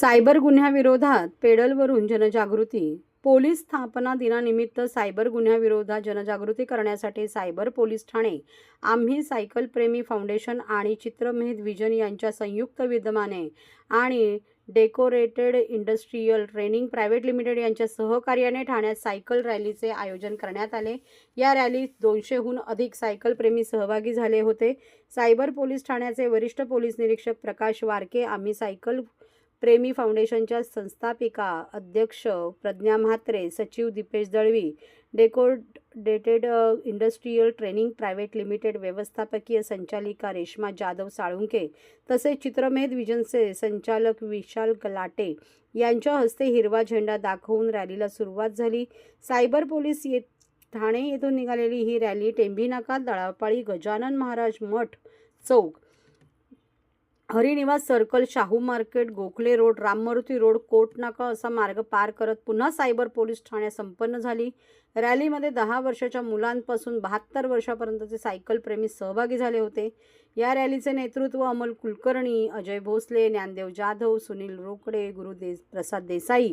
Cyber गुन्ह्याविरोधात पेडलवरून जनजागृती. Police स्थापना दिनानिमित्त सायबर गुन्ह्याविरोधात जनजागृती करण्यासाठी सायबर पोलीस ठाणे आम्ही सायकल प्रेमी फाउंडेशन आणि चित्रमेध विजन यांच्या संयुक्त विद्यमाने आणि decorated industrial training private limited यांच्या सहकार्याने ठाण्यात सायकल रॅलीचे आयोजन करण्यात आले. या रॅलीत दोनशेहून अधिक सायकल प्रेमी सहभागी झाले होते. सायबर पोलीस ठाण्याचे वरिष्ठ पोलीस निरीक्षक प्रकाश वारके आम्ही सायकल प्रेमी फाउंडेशनच्या संस्थापिका अध्यक्ष प्रज्ञा म्हात्रे सचिव Dipesh Dalvi decorated industrial training private limited व्यवस्थापकीय संचालिका रेश्मा जाधव साळुंके तसेच चित्रमेध विजनचे संचालक विशाल गलाटे यांच्या हस्ते हिरवा झेंडा दाखवून रॅलीला सुरुवात झाली. सायबर पोलीस ये ठाणे येथून निघालेली ही रॅली टेंभी नाका दळापाळी गजानन महाराज मठ चौक Harinivas circle Shahu market Gokhale road Rammaruti road coat नाका असा मार्ग पार करत पुन्हा सायबर पोलीस ठाण्या संपन्न झाली. रॅलीमध्ये दहा वर्षाच्या मुलांपासून बहात्तर वर्षापर्यंतचे सायकलप्रेमी सहभागी झाले होते. या रॅलीचे नेतृत्व अमोल कुलकर्णी अजय भोसले ज्ञानदेव जाधव सुनील रोकडे गुरुदे प्रसाद देसाई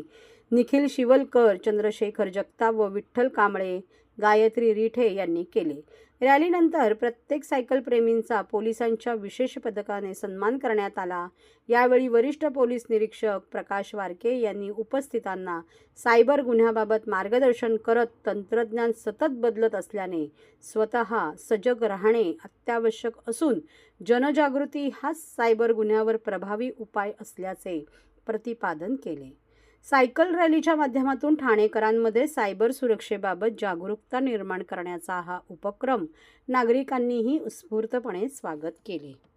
निखिल शिवलकर चंद्रशेखर जगताप व विठ्ठल कांबळे गायत्री रिठे यांनी केले. रॅलीनंतर प्रत्येक सायकलप्रेमींचा पोलिसांच्या विशेष पदकाने सन्मान करण्यात आला. यावेळी वरिष्ठ पोलीस निरीक्षक प्रकाश वारके यांनी उपस्थितांना सायबर गुन्ह्याबाबत मार्गदर्शन करत तंत्रज्ञान सतत बदलत असल्याने स्वतः सजग राहणे अत्यावश्यक असून जनजागृती हाच सायबर गुन्ह्यावर प्रभावी उपाय असल्याचे प्रतिपादन केले. सायकल रॅलीच्या माध्यमातून ठाणेकरांमध्ये सायबर सुरक्षेबाबत जागरूकता निर्माण करण्याचा हा उपक्रम नागरिकांनीही उत्स्फूर्तपणे स्वागत केले.